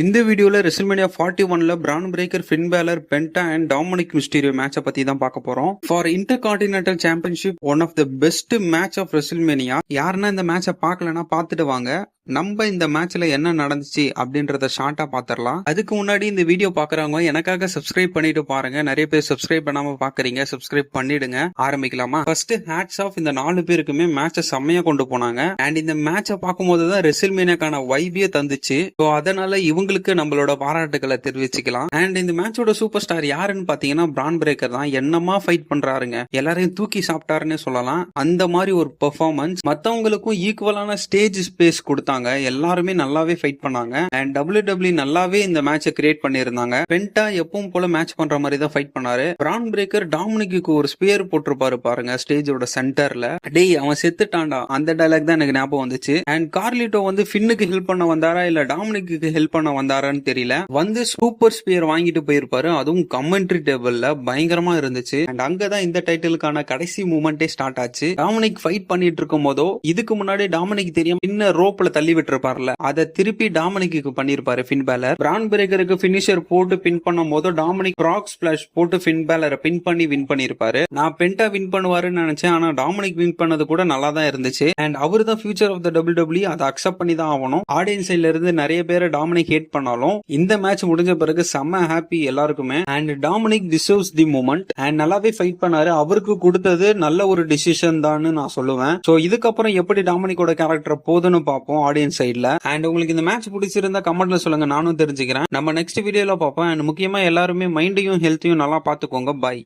இந்த வீடியோவில் WrestleMania forty ஒன்ல Bron Breakker Finn Balor Penta and Dominik Mysterio மேட்சை பத்தி தான் பார்க்க போறோம். For intercontinental championship one of the best match of WrestleMania யாருன்னா இந்த மேட்சை பார்க்கலன்னா பார்த்துட்டு வாங்க. நம்ம இந்த மேட்ச்ல என்ன நடந்துச்சு அப்படின்றத ஷார்ட்டா பாத்திரலாம் அதுக்கு முன்னாடி இந்த வீடியோ பாக்குறவங்க எனக்காக சப்ஸ்கிரைப் பண்ணிட்டு பாருங்க. நிறைய பேர் சப்ஸ்கிரைப் பண்ணாம பாக்குறீங்க. சப்ஸ்கிரைப் பண்ணிடுங்க. ஆரம்பிக்கலாமா? ஃபர்ஸ்ட் ஹேட்ஸ் ஆஃப் இந்த நாலு பேருக்குமே மேட்சை செம்மையா கொண்டு போனாங்க. அண்ட் இந்த மேட்சை பார்க்கும்போது தான் ரெசில்மேனியாக்கான வைபியை தந்துச்சு. ஸோ அதனால அவங்களுக்கு நம்மளோட பாராட்டுகளை தெரிவிச்சுக்கலாம். அண்ட் இந்த மேட்சோட சூப்பர் ஸ்டார் யாருன்னு பாத்தீங்கன்னா பிரான் பிரேக்கர் தான். என்னமா ஃபைட் பண்றாருங்க? எல்லாரையும் தூக்கி சாப்பிட்டாருன்னு சொல்லலாம். அந்த மாதிரி ஒரு பெர்ஃபார்மன்ஸ் மத்தவங்களுக்கும் ஈக்குவலான ஸ்டேஜ் ஸ்பேஸ் கொடுத்தாங்க. எல்லாருமே நல்லாவே ஃபைட் பண்ணாங்க. அண்ட் டபிள்யூ டபிள்யூ நல்லாவே இந்த மேட்சை கிரியேட் பண்ணியிருந்தாங்க. பென்டா எப்பவும் போல மேட்ச் பண்ற மாதிரி தான் ஃபைட் பண்ணாரு. பிரான் பிரேக்கர் டாமினிக்கு ஒரு ஸ்பியர் போட்டிருப்பாரு பாருங்க ஸ்டேஜோட சென்டர்ல டேய் அவன் செத்துட்டான்டா. அந்த டைலாக் தான் எனக்கு ஞாபகம் வந்துச்சு. அண்ட் கார்லிட்டோ வந்து ஃபின்னுக்கு ஹெல்ப் பண்ண வந்தாரா? இல்ல டாமினிக்கு ஹெல்ப் பண்ண வந்தாரான்னு தெரியல. வந்து சூப்பர் ஸ்பியர் வாங்கிட்டு போயிருப்பாரு. அதுவும் கமெண்ட்ரி டேபிள்ல பயங்கரமா இருந்துச்சு. அண்ட் அங்கதான் இந்த டைட்டிலுக்கான கடைசி மூமெண்டே ஸ்டார்ட் ஆச்சு. டாமினிக் ஃபைட் பண்ணிட்டு இருக்கும் போதோ இதுக்கு முன்னாடி டாமினிக் தெரியும் பின்ன ரோப்ல தள்ளி விட்டுருப்பார்ல. அதை திருப்பி டாமினிக்கு பண்ணிருப்பாரு பின் பேலர் பிரான் பிரேக்கருக்கு பினிஷர் போட்டு பின் பண்ணும் போது டாமினிக் ராக் ஸ்பிளாஷ் போட்டு ஃபின் பேலரை பின் பண்ணி வின் பண்ணிருப்பாரு. நான் பென்டா வின் பண்ணுவாருன்னு நினைச்சேன். ஆனா டாமினிக் வின் பண்ணது கூட நல்லா தான் இருந்துச்சு. அண்ட் அவர் தான் future of the W W அதை அக்செப்ட் பண்ணி தான் ஆகணும். ஆடியன்ஸ் சைட்ல இருந்து நிறைய பேர் டாமினிக் ஹேட் பண்ணாலும் இந்த மேட்ச் முடிஞ்ச பிறகு செம்ம ஹாப்பி எல்லாருக்குமே. And Dominik deserves the moment and நல்லாவே ஃபைட் பண்ணாரு. அவருக்கு கொடுத்தது நல்ல ஒரு டிசிஷன் தான் நான் சொல்லுவேன். சோ இதுக்கப்புறம் எப்படி டாமினிக்கோட கேரக்டர் போதுன்னு பார்ப்போம் ஆடியன்ஸ் சைட்ல அண்ட் உங்களுக்கு இந்த மேட்ச் பிடிச்சிருந்தா கமெண்ட்ல சொல்லுங்க. நானும் தெரிஞ்சுக்கிறேன். நம்ம நெக்ஸ்ட் வீடியோல பார்ப்போம். அண்ட் முக்கியமா எல்லாருமே மைண்டையும் ஹெல்த்தையும் நல்லா பாத்துக்கோங்க பாய்